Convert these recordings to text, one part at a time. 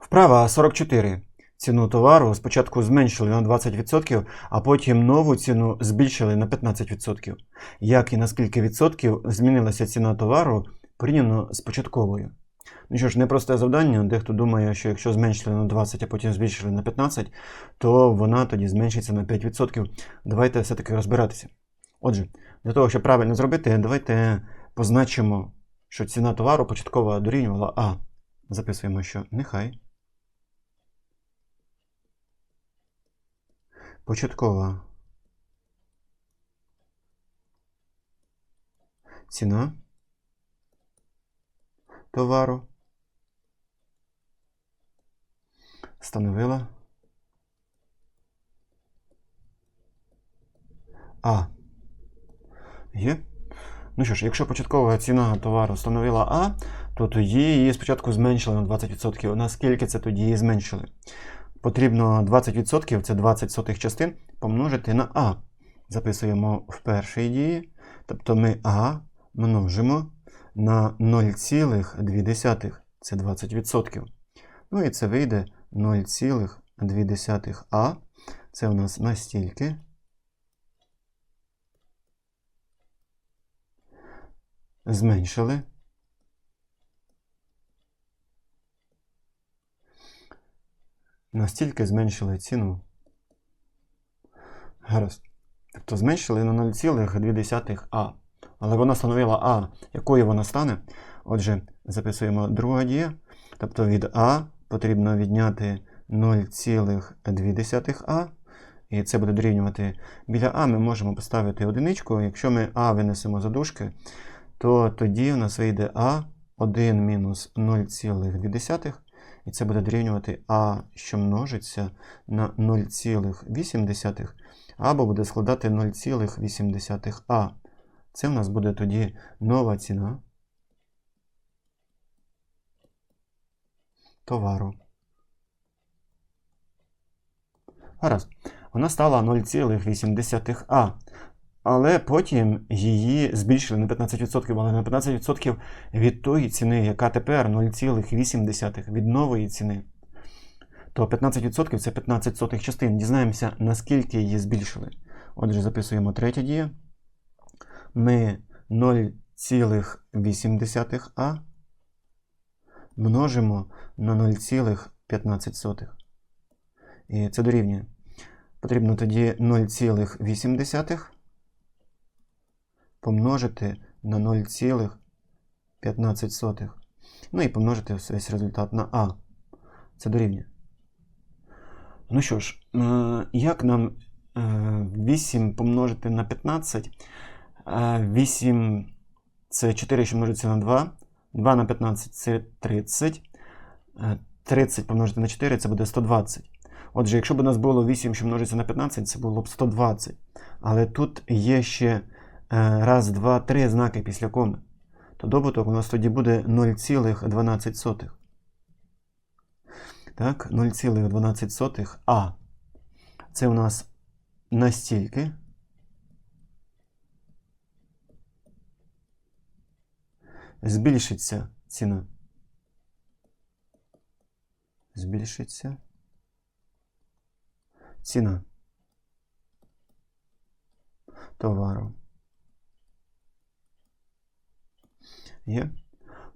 Вправа 44. Ціну товару спочатку зменшили на 20%, а потім нову ціну збільшили на 15%. Як і на скільки відсотків змінилася ціна товару порівняно з початковою? Ну що ж, непросте завдання. Дехто думає, що якщо зменшили на 20, а потім збільшили на 15, то вона тоді зменшиться на 5%. Давайте все-таки розбиратися. Отже, для того, щоб правильно зробити, давайте позначимо, що ціна товару початкова дорівнювала А. Записуємо, що нехай. Початкова ціна товару становила А. Є? Ну що ж, якщо початкова ціна товару становила А, то тоді її спочатку зменшили на 20%. Наскільки це тоді її зменшили? Потрібно 20%, це 20 сотих частин, помножити на А. Записуємо в першій дії. Тобто ми А множимо на 0,2. Це 20%. Ну і це вийде 0,2 А. Це у нас настільки. Зменшили. Настільки зменшили ціну. Гаразд. Тобто зменшили на 0,2 А. Але вона становила А. Якою вона стане? Отже, записуємо друга дія. Тобто від А потрібно відняти 0,2 А. І це буде дорівнювати. Біля А ми можемо поставити одиничку. Якщо ми А винесемо за дужки, то тоді у нас вийде А 1 мінус 0,2. І це буде дорівнювати А, що множиться на 0,8, або буде складати 0,8 А. Це в нас буде тоді нова ціна товару. Гаразд. Вона стала 0,8 А. Але потім її збільшили на 15%, але на 15% від тої ціни, яка тепер 0,8 від нової ціни. То 15% це 15 сотих частин. Дізнаємося, наскільки її збільшили. Отже, записуємо третя дія. Ми 0,8 А множимо на 0,15. І це дорівнює. Потрібно тоді 0,8 помножити на 0,15. Ну і помножити весь результат на А. Це дорівнює. Ну що ж, е, як нам 8 помножити на 15? 8 це 4, що множиться на 2. 2 на 15 це 30. 30 помножити на 4 це буде 120. Отже, якщо б у нас було 8, що множиться на 15, це було б 120. Але тут є ще раз, два, три знаки після коми. То добуток у нас тоді буде 0,12. Так, 0,12 А. Це у нас настільки. Збільшиться ціна. Збільшиться ціна товару. Є?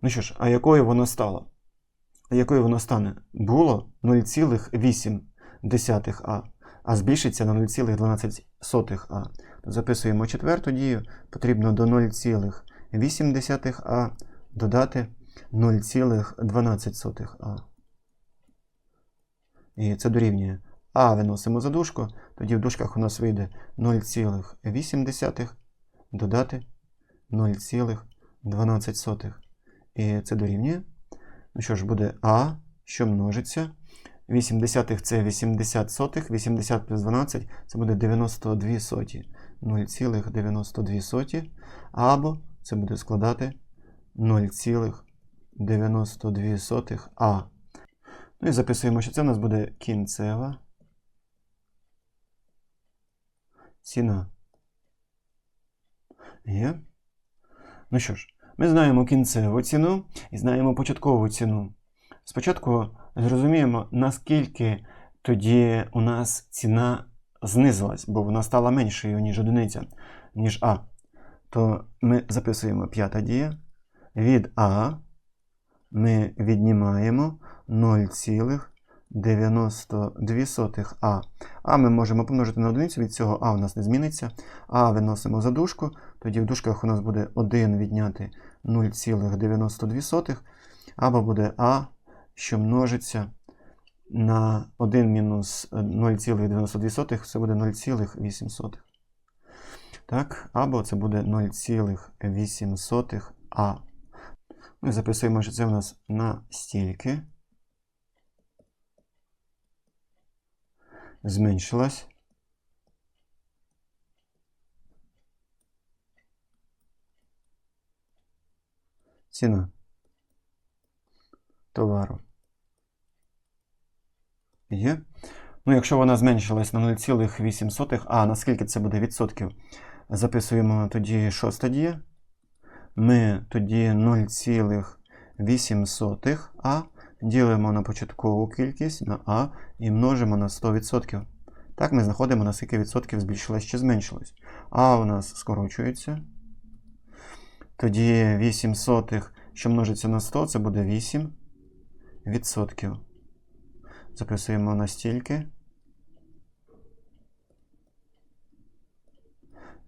Ну що ж, а якою воно стало? А якою воно стане? Було 0,8 А, а збільшиться на 0,12 А. Записуємо четверту дію. Потрібно до 0,8 А додати 0,12 А. І це дорівнює А виносимо за дужку, тоді в дужках у нас вийде 0,8 додати 0,12. І це дорівнює. Ну що ж, буде А, що множиться. 8 десятих це 80 сотих, 80 плюс 12 це буде 92 соті. 0,92 соті. Або це буде складати 0,92 А. Ну і записуємо, що це у нас буде кінцева ціна. Є? Ну що ж, ми знаємо кінцеву ціну і знаємо початкову ціну. Спочатку зрозуміємо, наскільки тоді у нас ціна знизилась, бо вона стала меншою, ніж одиниця, ніж А. То ми записуємо п'ята дія. Від А ми віднімаємо 0,92 А. А ми можемо помножити на одиницю, від цього А у нас не зміниться. А виносимо за дужку, тоді в дужках у нас буде 1 відняти 0,92, або буде А, що множиться на 1 мінус 0,92, це буде 0,8. Так, або це буде 0,8 А. Ми записуємо, що це у нас на стільки. Зменшилась. Ціна товару. Є. Ну, якщо вона зменшилась на 0,8, а наскільки це буде відсотків? Записуємо тоді шоста дія. Ми тоді 0,8 А ділимо на початкову кількість на А і множимо на 100%. Так ми знаходимо, на скільки відсотків збільшилось чи зменшилось. А у нас скорочується. Тоді 8 сотих, що множиться на 100, це буде 8 відсотків. Записуємо на стільки.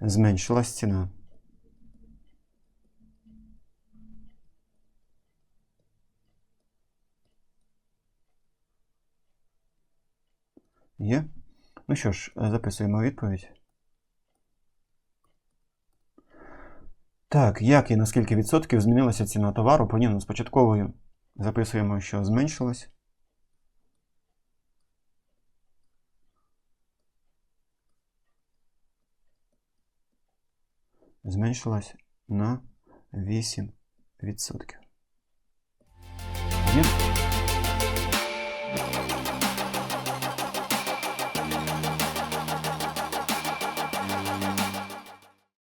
Зменшилась ціна. Є? Ну що ж, записуємо відповідь. Так, як і на скільки відсотків змінилася ціна товару порівняно з початковою? Записуємо, що зменшилась. Зменшилась на 8%. Є?